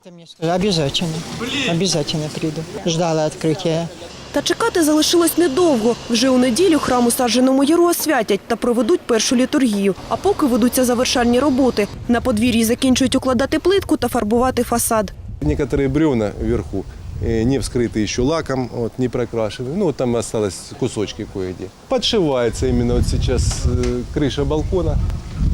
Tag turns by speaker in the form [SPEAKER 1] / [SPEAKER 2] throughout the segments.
[SPEAKER 1] Это мне сказали, обязательно, обязательно приду. Ждала открытия.
[SPEAKER 2] Та чекати залишилось недовго. Вже у неділю храм усадженому яру освятять та проведуть першу літургію. А поки ведуться завершальні роботи. На подвір'ї закінчують укладати плитку та фарбувати фасад.
[SPEAKER 3] Некоторые бревна вверху э, не вскрыты еще лаком, вот, не прокрашены. Ну, вот там осталось кусочки кое-где. Подшивается именно вот сейчас э, крыша балкона.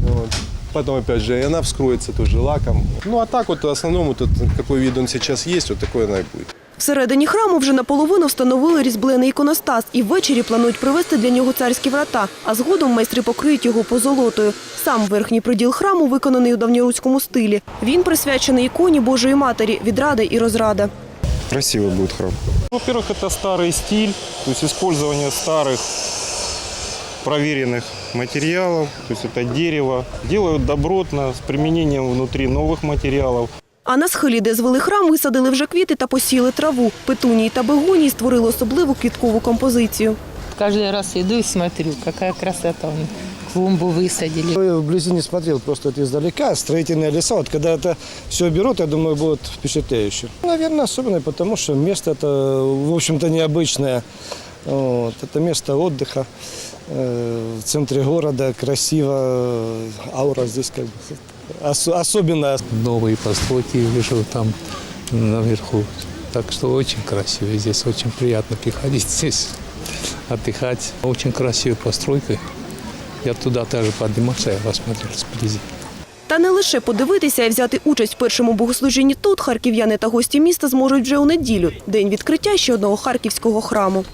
[SPEAKER 3] Вот. Потом, опять же, и она вскроется тоже лаком. Ну, а так вот, в основном, вот, этот, какой вид он сейчас есть, вот такой она и будет.
[SPEAKER 2] Всередині храму вже наполовину встановили різьблений іконостас і ввечері планують привезти для нього царські врата, а згодом майстри покриють його позолотою. Сам верхній приділ храму виконаний у давньоруському стилі. Він присвячений іконі Божої Матері від Ради і розрада.
[SPEAKER 4] Красивый будет храм.
[SPEAKER 5] Во-первых, это старый стиль, то есть использование старых проверенных материалов, то есть это дерево. Делают добротно, с применением внутри новых материалов.
[SPEAKER 2] А на схилі, де звели храм, висадили вже квіти та посіли траву. Петунії та бегонії створили особливу квіткову композицію.
[SPEAKER 6] Каждый раз иду и смотрю, какая красота у них. Клумбу высадили.
[SPEAKER 7] Я вблизи не смотрел, просто это издалека, строительные леса. Вот когда это все берут, я думаю, будет впечатляюще. Наверное, особенно потому, что место это, в общем-то, необычное. Вот. Это место отдыха э, в центре города, красиво, аура здесь как бы ос- особенная.
[SPEAKER 8] новые постройки вижу там наверху. Так что очень красиво. Здесь очень приятно приходить здесь отдыхать. Очень красивая постройка. Я туда даже поднимался, я посмотрел вблизи.
[SPEAKER 2] Та не лише подивитися і взяти участь в першому богослужінні тут харків'яни та гості міста зможуть вже у неділю, день відкриття ще одного харківського храму.